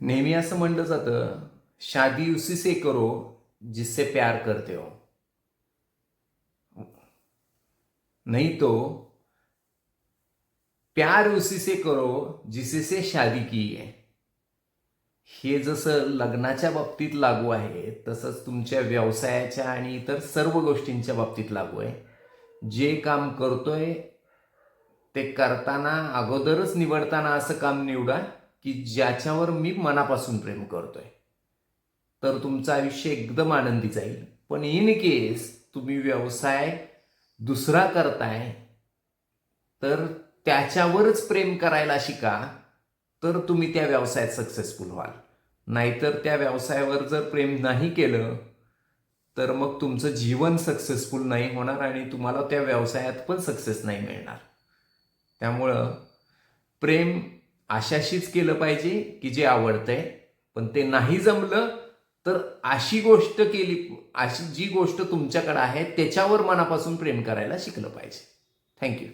नेहमी असं म्हणलं जातं शादी उसी से करो जिससे प्यार करते हो. नहीं तो प्यार उसी से करो जिससे शादी की है. हे जसं लग्नाच्या बाबतीत लागू आहे तसंच तुमच्या व्यवसायाच्या आणि इतर सर्व गोष्टींच्या बाबतीत लागू आहे. जे काम करतोय ते करताना अगोदरच निवडताना असं काम निवडा की ज्याच्यावर मी मनापासून प्रेम करतोय. तर तुमचं आयुष्य एकदम आनंदी जाईल. पण इन केस तुम्ही व्यवसाय दुसरा करताय तर त्याच्यावरच प्रेम करायला शिका. तर तुम्ही त्या व्यवसायात सक्सेसफुल व्हाल. नाहीतर त्या व्यवसायावर जर प्रेम नाही केलं तर मग तुमचं जीवन सक्सेसफुल नाही होणार आणि तुम्हाला त्या व्यवसायात पण सक्सेस नाही मिळणार. त्यामुळं प्रेम अशाशीच केलं पाहिजे की जे आवडतंय. पण ते नाही जमलं तर अशी गोष्ट केली अशी जी गोष्ट तुमच्याकडे आहे त्याच्यावर मनापासून प्रेम करायला शिकलं पाहिजे. थँक्यू